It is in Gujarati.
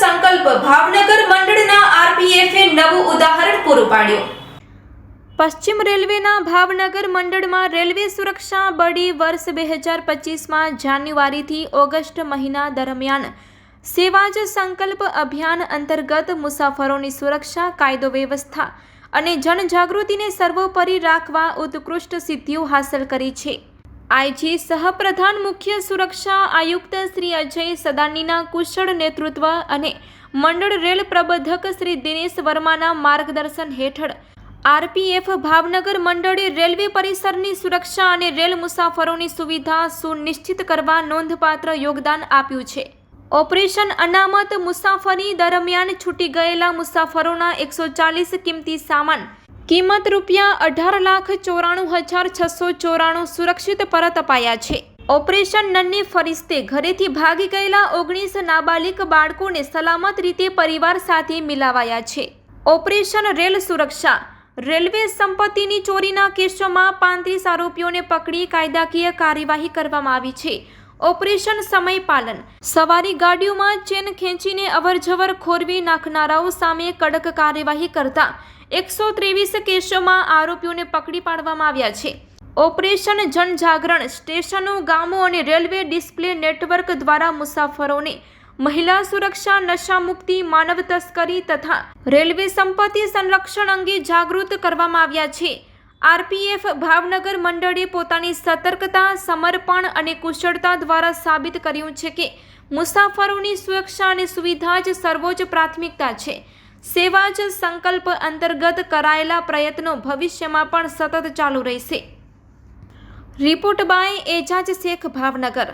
સંકલ્પ ભાવનગર મંડળના આરપીએફે નવું ઉદાહરણ પૂરું પાડ્યું. પશ્ચિમ રેલવેના ભાવનગર મંડળમાં રેલવે સુરક્ષા બળી વર્ષ બે હજાર પચીસમાં જાન્યુઆરીથી ઓગસ્ટ મહિના દરમિયાન સેવા જ સંકલ્પ અભિયાન અંતર્ગત મુસાફરોની સુરક્ષા, કાયદો વ્યવસ્થા અને જનજાગૃતિને સર્વોપરી રાખવા ઉત્કૃષ્ટ સિદ્ધિઓ હાંસલ કરી છે. આઈજી સહપ્રધાન મુખ્ય સુરક્ષા આયુક્ત શ્રી અજય સદાનીના કુશળ નેતૃત્વ અને મંડળ રેલ પ્રબંધક શ્રી દિનેશ વર્માના માર્ગદર્શન હેઠળ આરપીએફ ભાવનગર મંડળે રેલવે પરિસરની સુરક્ષા અને રેલ મુસાફરોની સુવિધા સુનિશ્ચિત કરવા નોંધપાત્ર યોગદાન આપ્યું છે. ઓપરેશન અનામત મુસાફરી દરમિયાન છૂટી ગયેલા મુસાફરોના એકસો ચાલીસ કિંમતી સામાન કિંમત રૂપિયા અઢાર લાખ ચોરાણું હજાર છસો ચોરાણું સુરક્ષિત પરત અપાયા છે. ઓપરેશન નન્ની ફરિસ્તે ઘરેથી ભાગી ગયેલા ઓગણીસ નાબાલિક બાળકોને સલામત રીતે પરિવાર સાથે મિલાવાયા છે. ઓપરેશન રેલ સુરક્ષા. રેલવે સંપત્તિની ચોરીના કેસોમાં પાંત્રીસ આરોપીઓને પકડી કાયદાકીય કાર્યવાહી કરવામાં આવી છે. ઓપરેશન સમય પાલન. સવારી ગાડીઓમાં ચેન ખેંચીને અવરજવર ખોરવી નાખનારાઓ સામે કડક કાર્યવાહી કરતા એકસો ત્રેવીસ કેસોમાં આરોપીઓને પકડી પાડવામાં આવ્યા છે. ઓપરેશન જનજાગરણ સ્ટેશનો, ગામો અને રેલવે ડિસ્પ્લે નેટવર્ક દ્વારા મુસાફરોને મહિલા સુરક્ષા નશા મુક્તિ માનવ તસ્કરી તથા રેલવે સંપત્તિ સંરક્ષણ અંગે જાગૃત કરવામાં આવ્યા છે. આરપીએફ ભાવનગર મંડળે પોતાની સતર્કતા, સમર્પણ અને કુશળતા દ્વારા સાબિત કર્યું છે કે મુસાફરોની સુરક્ષા અને સુવિધા જ સર્વોચ્ચ પ્રાથમિકતા છે. સેવા જ સંકલ્પ અંતર્ગત કરાયેલા પ્રયત્નો ભવિષ્યમાં પણ સતત ચાલુ રહેશે. Report by Ejaz Shaikh, Bhavnagar.